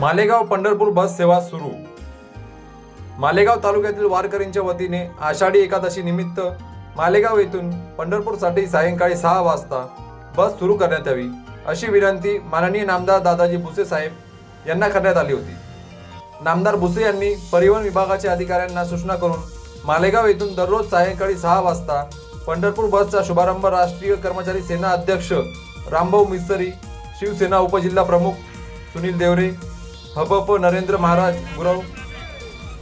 मालेगाव पंढरपूर बस सेवा सुरू. मालेगाव तालुक्यातील वारकरींच्या वतीने आषाढी एकादशी निमित्त मालेगाव येथून पंढरपूरसाठी सायंकाळी सहा वाजता बस सुरू करण्यात यावी अशी विनंती माननीय नामदार दादाजी भुसे साहेब यांना करण्यात आली होती. नामदार भुसे यांनी परिवहन विभागाच्या अधिकाऱ्यांना सूचना करून मालेगाव येथून दररोज सायंकाळी सहा वाजता पंढरपूर बसचा शुभारंभ राष्ट्रीय कर्मचारी सेना अध्यक्ष रामभाऊ मिस्तरी शिवसेना उपजिल्हा प्रमुख सुनील देवरे हबप नरेंद्र महाराज गुरव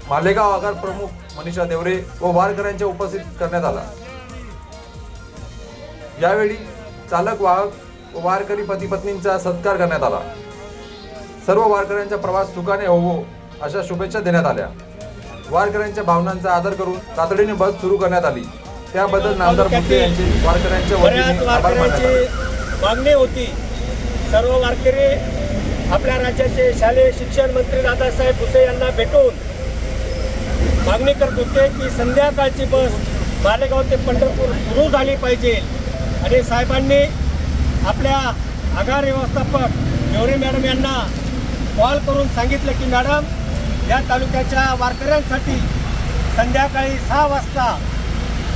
मालेगाव आगार प्रमुख मनीषा देवरे व वारकऱ्यांच्या उपस्थित करण्यात आला. यावेळी चालक वाहक व वारकरी पती पत्नींचा सत्कार करण्यात आला. सर्व वारकऱ्यांचा प्रवास सुखाने होवो अशा शुभेच्छा देण्यात आल्या. वारकऱ्यांच्या भावनांचा आदर करून तातडीने बस सुरू करण्यात आली. त्याबद्दल नामदार भुसे यांचे वारकऱ्यांच्या मागणी होती. सर्व वारकरी आपल्या राज्याचे शालेय शिक्षण मंत्री दादासाहेब भुसे यांना भेटून मागणी करत होते की संध्याकाळची बस मालेगाव ते पंढरपूर सुरू झाली पाहिजे. आणि साहेबांनी आपल्या आगार व्यवस्थापक गौरी मॅडम यांना कॉल करून सांगितलं की मॅडम या तालुक्याच्या वारकऱ्यांसाठी संध्याकाळी सहा वाजता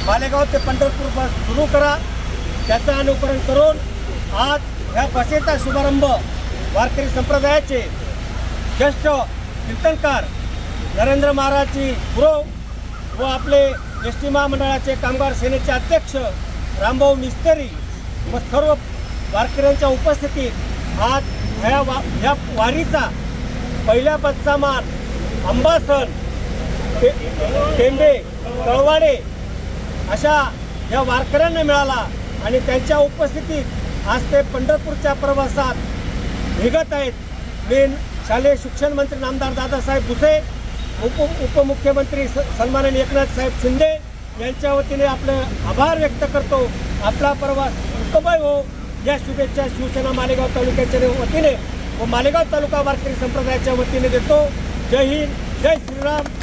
मालेगाव ते पंढरपूर बस सुरू करा. त्याचं अनुकरण करून आज ह्या बसेचा शुभारंभ वारकरी संप्रदायाचे ज्येष्ठ कीर्तनकार नरेंद्र महाराजजी गुरव व आपले एस टी महामंडळाचे कामगार सेनेचे अध्यक्ष रामभाऊ मिस्त्री व सर्व वारकऱ्यांच्या उपस्थितीत आज ह्या वा ह्या वारीचा पहिल्या पदचा मान अंबासन टे टेंबे तळवाडे अशा या वारकऱ्यांना मिळाला आणि त्यांच्या उपस्थितीत आज ते पंढरपूरच्या प्रवासात निघत आहेत. मी शालेय शिक्षण मंत्री नामदार दादासाहेब भुसे उप उपमुख्यमंत्री स- सन्माननीय एकनाथ साहेब शिंदे यांच्या वतीने आपले आभार व्यक्त करतो. आपला प्रवास उत्तमय हो. या शुभेच्छा शिवसेना मालेगाव तालुक्याच्या वतीने व मालेगाव तालुका वारकरी संप्रदायाच्या वतीने देतो. जय हिंद जय श्रीराम.